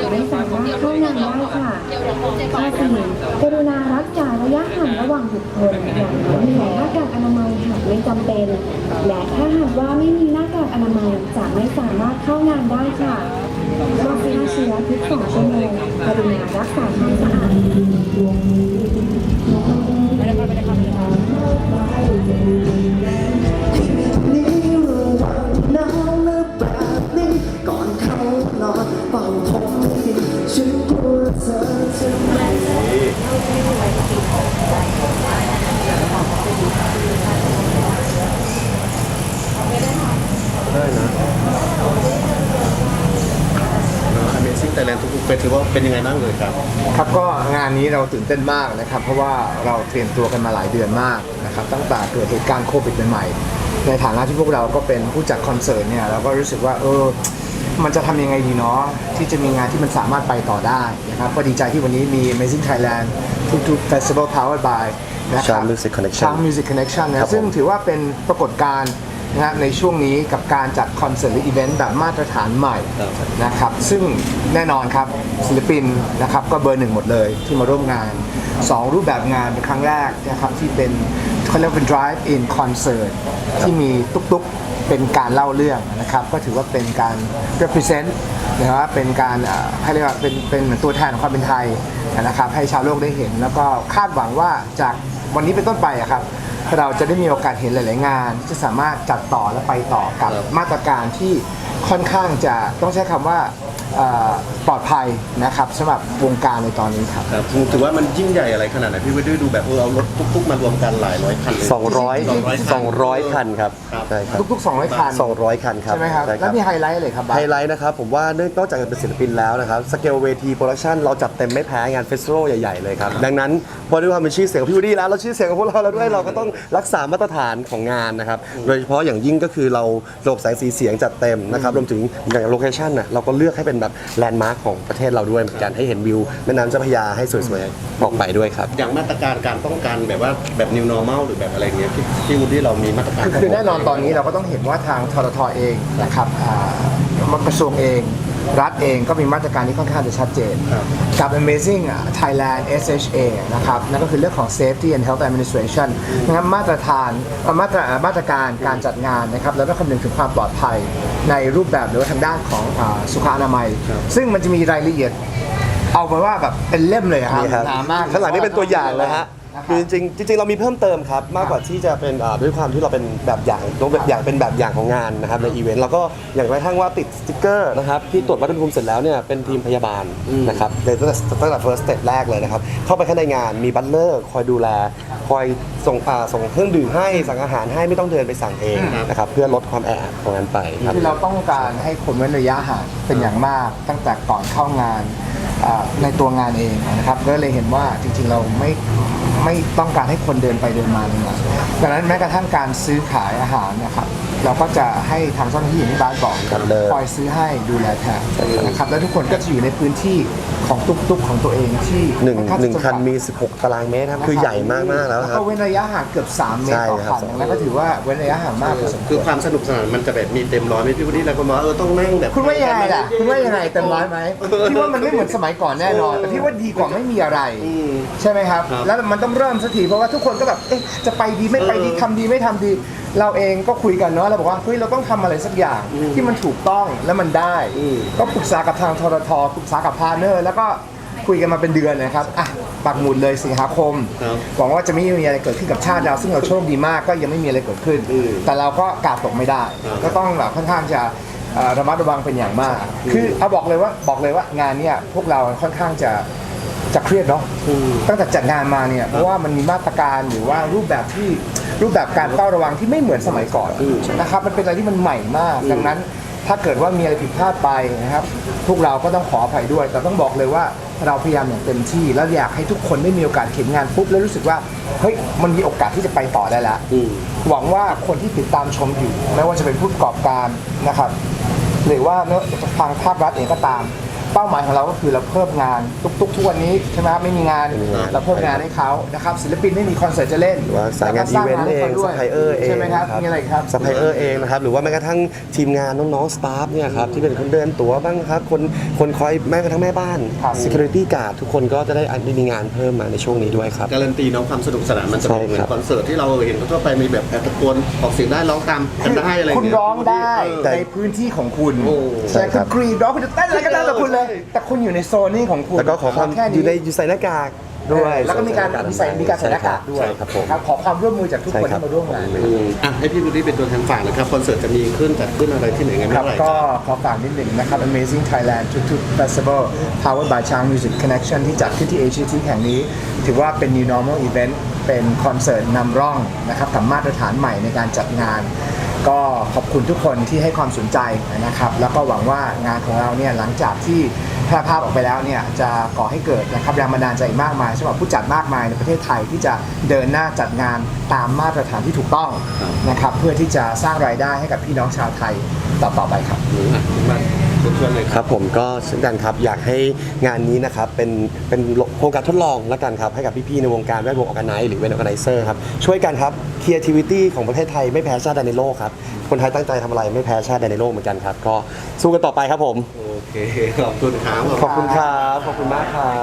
จะไม่สามารถเข้างานได้ค่ะข้อสี่กรุณารักษาระยะห่างระหว่างบุคคลอย่างน้อยใส่หน้ากากอนามัยหากไม่จำเป็น และถ้าหากว่าไม่มีหน้ากากอนามัยจะไม่สามารถเข้างานได้ค่ะข้อฆ่าเชื้อทุกสองชั่วโมงกรุณารักษาความสะอาด ว่าเป็นยังไงบ้างเลยครับ ครับก็งานนี้เราตื่นเต้นมากนะครับ เพราะว่าเราเตรียมตัวกันมาหลายเดือนมากนะครับตั้งแต่เกิดเหตุการณ์โควิดใหม่ๆในฐานะที่พวกเราก็เป็นผู้จัดคอนเสิร์ตเนี่ยเราก็รู้สึกว่าเออมันจะทำยังไงดีเนาะที่จะมีงานที่มันสามารถไปต่อได้นะครับก็ดีใจที่วันนี้มี Amazing Thailand ทุกๆ Festival Powered by นะครับ Chang Music Connection Chang Music Connection ครันะบผมซึ่งถือว่าเป็นปรากฏการณ์ นะฮะในช่วงนี้กับการจัดคอนเสิร์ตหรืออีเวนต์แบบมาตรฐานใหม่ครับนะครับซึ่งแน่นอนครับศิลปินนะครับก็เบอร์หนึ่งหมดเลยที่มาร่วมงาน 2 รูปแบบงานเป็นครั้งแรกนะครับที่เป็นเขาเรียกว่าเป็น drive in concert ที่มีตุ๊กๆเป็นการเล่าเรื่องนะครับก็ถือว่าเป็นการ represent นะครับเป็นการเอ่อให้เรียกว่าเป็นเป็นเหมือนตัวแทนของความเป็นไทยนะครับให้ชาวโลกได้เห็น แล้วก็คาดหวังว่าจากวันนี้เป็นต้นไปอะครับ เราจะได้มีโอกาสเห็นหลาย ๆ งานที่จะสามารถจัดต่อและไปต่อกับครับมาตรการที่ค่อนข้างจะต้องใช้คำว่าเอ่อปลอดภัยนะครับสำหรับวงการในตอนนี้ครับ ครับถือว่ามันยิ่งใหญ่อะไรขนาดไหนพี่วิดดูแบบเออเอารถตุ๊กๆมารวมกันหลายร้อยคันเลย 200 200 คันครับครับ ใช่ครับทุกๆ 200 คัน 200 คันครับใช่ไหมครับ แล้วมีไฮไลท์เลยครับบาไฮสไลท์นะครับผมว่าเนื่องนอกจากจะเป็นศิลปินแล้วนะครับสเกลเวทีโปรดักชันเราจัดเต็มไม่แพ้งานเฟสติวัลใหญ่ๆเลยครับ ดังนั้นพอด้วยความเป็นชื่อเสียงของพี่วูดดี้แล้วเราชื่อเสียงของพวกเราแล้วด้วยเราก็ต้องรักษามาตรฐานของงานนะครับโดยเฉพาะอย่างยิ่งก็คือเราระบบแสงสีเสียงจัดเต็มนะครับรวมถึงอย่างโลเคชันน่ะเราก็เลือกให้เป็นแบบแลนด์มาร์คของประเทศเราด้วยเหมือนกันให้เห็นวิวแม่น้ำเจ้าพระยาให้สวยๆออกไปด้วยครับ อย่างมาตรการการป้องกันแบบว่าแบบ new normal หรือแบบอะไรเงี้ยพี่พี่วุฒิเรามีมาตรการคือคือแน่นอนตอนนี้เราก็ต้องเห็นว่าทางทรทเองนะครับอ่ากระทรวงเอง รัฐเองก็มีมาตรการที่ค่อนข้างจะชัดเจนครับกับ Amazing Thailand SHA นะครับ นั่นก็คือเรื่องของ Safety and Health Administration นะครับมาตรฐานเอ่อมาตรอ่ามาตรการการจัดงานนะครับ แล้วก็คำนึงถึงความปลอดภัยในรูปแบบหรือว่าทางด้านของอ่าสุขอนามัย ซึ่งมันจะมีรายละเอียด เอาไปว่าแบบเป็นเล่มเลยอะครับนี่ครับหนามากข้างหลังนี่เป็นตัวอย่างนะฮะ นะครับคือจริงๆจริงๆเรามีเพิ่มเติมครับ มากกว่าที่จะเป็นอ่าด้วยความที่เราเป็นแบบอย่างต้องแบบอย่างเป็นแบบอย่างของงานนะครับในอีเวนต์เราก็อย่างไรทั้งว่าติดสติ๊กเกอร์นะครับที่ตรวจวัดอุณหภูมิเสร็จแล้วเนี่ยเป็นทีมพยาบาลนะครับในตั้งแต่ตั้งแต่ first step แรกเลยนะครับ เข้าไปข้างในงานมีบัตเลอร์คอยดูแล คอยส่งอ่าส่งเครื่องดื่มให้สั่งอาหารให้ไม่ต้องเดินไปสั่งเองนะครับเพื่อลดความแออัดของงานไปครับ คือเราต้องการให้คนเว้นระยะห่างเป็นอย่างมาก ตั้งแต่ก่อนเข้างานอ่าในตัวงานเองนะครับก็เลยเห็นว่าจริงๆเราไม่ ไม่ต้องการให้คนเดินไปเดินมาเลยนะดังนั้นแม้กระทั่งการซื้อขายอาหารนะครับ เราก็จะให้ทางเจ้าหน้าที่อย่างที่บ้านบอกครับเลยคอยซื้อให้ดูแลแทนนะครับแล้วทุกคนก็จะอยู่ในพื้นที่ของตุ๊กๆของตัวเองที่หนึ่งค่อหนึ่งจะคันจำกัดมี 16 ตารางเมตรครับ คือใหญ่มากๆแล้วครับ ก็เว้นระยะห่างเกือบ 3 เมตรใช่ต่อครับ คันอย่างนั้นก็ถือว่าเว้นระยะห่างมากพอสมคคือวรความสนุกสนานมันจะแบบมีเต็มร้อยไหมพี่วุฒิแล้วก็บอกว่าเออต้องนั่งแบบคุณว่ายังไงล่ะคุณว่ายังไงเต็มร้อยไหมพี่ว่ามันไม่เหมือนสมัยก่อนแน่นอนแต่พี่ว่าดีกว่าไม่มีอะไร อืม ใช่ไหมครับ ครับแล้วมันต้องเริ่มสักทีเพราะว่าทุกคนก็แบบ เอ๊ะ จะไปดีไม่ไปดีเออ ทำดีไม่ทำดี เราเองก็คุยกันเนาะเราบอกว่าเฮ้ยเราต้องทำอะไรสักอย่างที่มันถูกต้องและมันได้อืมก็ปรึกษากับทางทรทปรึกษากับพาร์ทเนอร์ แล้วก็คุยกันมาเป็นเดือนนะครับอะปักหมุดเลยสิงหาคมครับหวังว่าจะไม่มีอะไรเกิดขึ้นกับชาติเราซึ่งเราโชคดีมากก็ยังไม่มีอะไรเกิดขึ้น อืมแต่เราก็กาดตกไม่ได้ ครับ ก็ต้องแบบค่อนข้างจะเอ่อระมัดระวังเป็นอย่างมาก คือเอาบอกเลยว่าบอกเลยว่างานเนี้ยพวกเราค่อนข้างจะ จะเครียดเนาะตั้งแต่จัดงานมาเนี่ยเพราะว่ามันมีมาตรการหรือว่ารูปแบบที่รูปแบบการเฝ้าระวังที่ไม่เหมือนสมัยก่อนอืมนะครับมันเป็นอะไรที่มันใหม่มาก ดังนั้นถ้าเกิดว่ามีอะไรผิดพลาดไปนะครับ พวกเราก็ต้องขออภัยด้วย แต่ต้องบอกเลยว่าเราพยายามอย่างเต็มที่ แล้วอยากให้ทุกคนได้มีโอกาสเห็นงานปุ๊บแล้วรู้สึกว่าเฮ้ยมันมีโอกาสที่จะไปต่อได้แล้วอืมหวังว่าคนที่ติดตามชมอยู่ไม่ว่าจะเป็นผู้ประกอบการนะครับ หรือว่าเนอะทางภาครัฐเองก็ตาม เป้าหมายของเราก็คือเราเพิ่มงานทุกๆทุกวันนี้ใช่ไหมครับไม่มีงานไม่มีงานเราเพิ่มงานให้เขานะครับศิลปินไม่มีคอนเสิร์ตจะเล่นหรือว่าสายงานแล้อีก็เวนต์เองให้ขาด้ซัวพพลายเออร์เองใช่ไหมครับมีอะไรอีกครับซัพพลายเออร์เองนะครับหรือว่าแม้กระทั่งทีมงานน้องๆสตาฟเนี่ยครับที่เป็นคนเดินตั๋วบ้างครับคนคนคอยแม้กระทั่งแม่บ้านครับ security guard ทุกคนก็จะได้มีงานเพิ่มมาในช่วงนี้ด้วยครับ การันตีเน้องความสนุกสนานมันจะใช่เป็นเหมือครับนคอนเสิร์ตที่เราเห็นทั่วไปมีแบบแอบตะโกนออกเสียงได้ร้องตามกันได้อะไรคุณเงี้ยร้องได้เออในพื้นที่ของคุณโอ้ใช่คุณกรีดร้องคุณจะเต้นอะไรก็ได้แต่คุณเลยแต่คุณอยู่ในโซนนี้ของคุณแล้วก็ขอความแค่อนี้ยู่ในอยู่ใส่หน้ากากด้วยแล้วก็มีการมีใส่มีการใส่หน้ากากด้วยใช่ครับผมครับขอความร่วมมือจากทุกใช่คนครับที่มาร่วมงาน อืมอะให้พี่บุรีเป็นตัวแทนฝากนะครับคอนเสิร์ตจะมีขึ้นจัดขึ้นอะไรที่ไหนไงคเมื่รับอไหร่ ก็ขอฝากนิดหนึ่งนะครับ Amazing Thailand ทุกๆ Festival Powered by Chang Music Connection ที่จัดขึ้นที่ Asia t แห่งนี้ ถือว่าเป็น New Normal Event เป็นคอนเสิร์ตนำร่องนะครับทำมาตรฐานใหม่ในการจัดงาน ก็ขอบคุณทุกคนที่ให้ความสนใจนะครับ แล้วก็หวังว่างานของเราเนี่ยหลังจากที่แพร่ภาพออกไปแล้วเนี่ยจะก่อให้เกิดนะครับแรงบันดาลใจมากมายสำหรับผู้จัดมากมายในประเทศไทยที่จะเดินหน้าจัดงานตามมาตรฐานที่ถูกต้องนะครับ เพื่อที่จะสร้างรายได้ให้กับพี่น้องชาวไทยต่อๆไปครับอืมอะคุณบ้าน ชวนๆเลยคครับรับผมก็เช่นกันครับอยากให้งานนี้นะครับเป็นเป็นโครงการทดลองแล้วกันครับให้กับพี่ๆในวงการแวดวงออแกไนซ์หรือเวนออแกไนเซอร์ครับช่วยกันครับ creativity ของประเทศไทยไม่แพ้ชาติใดในโลกครับคนไทยตั้งใจทำอะไรไม่แพ้ชาติใดในโลกเหมือนกันครับ ก็สู้กันต่อไปครับผมโอเคขอบคุณครับขอบคุณครับขอบคุณมากครับ